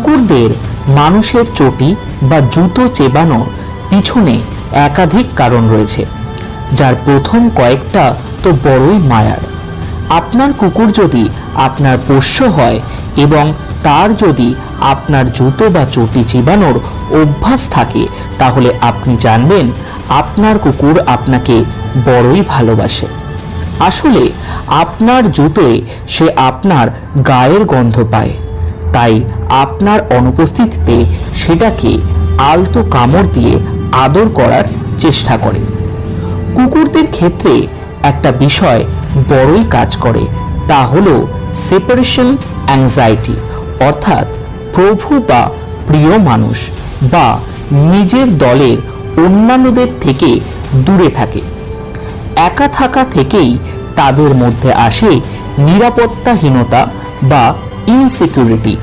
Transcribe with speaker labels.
Speaker 1: কুকুরদের মানুষের চটি বা জুতো চেবানোর পিছনে একাধিক কারণ রয়েছে, যার প্রথম কয়েকটা তো বড়ই মায়ার। আপনার কুকুর যদি আপনার পোষ্য হয় এবং তার যদি আপনার জুতো বা চটি চিবানোর অভ্যাস থাকে, তাহলে আপনি জানবেন আপনার কুকুর আপনাকে বড়ই ভালোবাসে। আসলে, আপনার জুতোয় সে আপনার গায়ের গন্ধ পায়। তাই আপনার অনুপস্থিতিতে সেটাকে আলতো কামড় দিয়ে আদর করার চেষ্টা করে। কুকুরদের ক্ষেত্রে একটা বিষয় বড়ই কাজ করে, তা হলো সেপারেশন অ্যাংজাইটি অর্থাৎ প্রভু বা প্রিয় মানুষ বা নিজের দলের অন্যান্যদের থেকে দূরে থাকে। একা থাকা থেকেই তাদের মধ্যে আসে নিরাপত্তাহীনতা বা insecurity